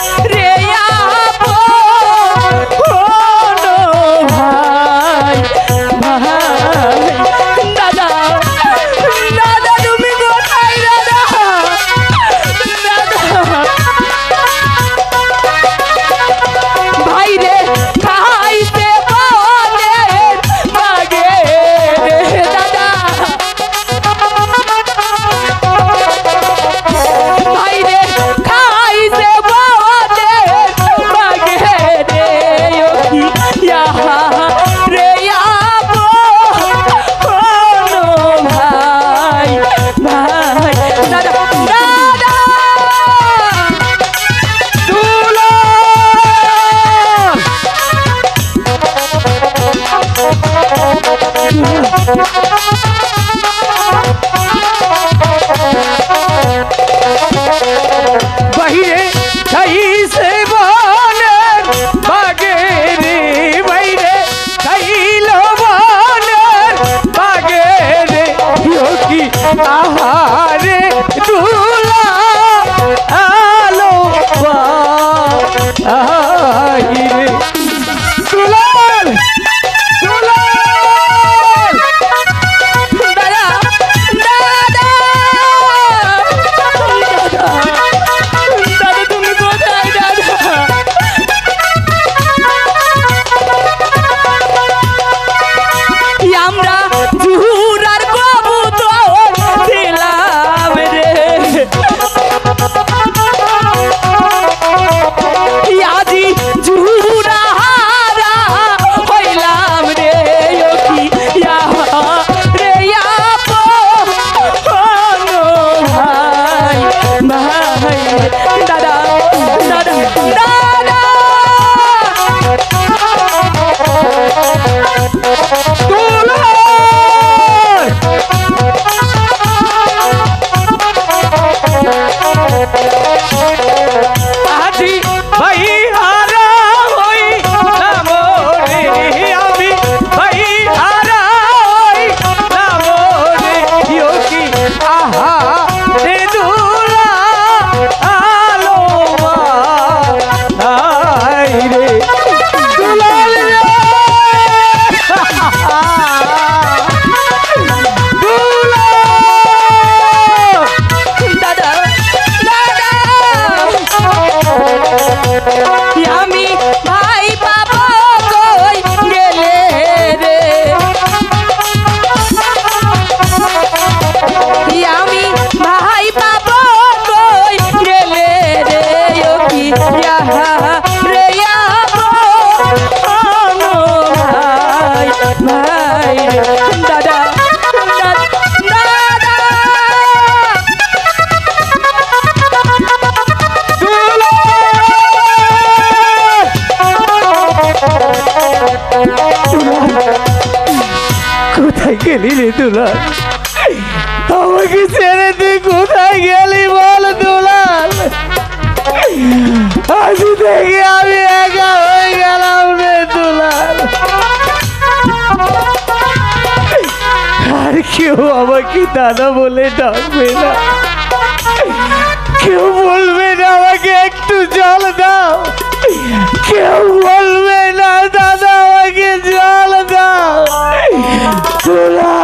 Re Thank you. কোথায় গেলি রে দুলাল? আমাকে ছেড়ে তুই কোথায় গেলি বল দুলাল? আজি দেখি আমি একা হয়ে গেলাম রে দুলাল। আর কেউ আমাকে দাদা বলে ডাকবে না। কেউ বলবে না আমাকে একটু জল দাও। কেউ বলবে না দাদা আমাকে জল দাও। তোরা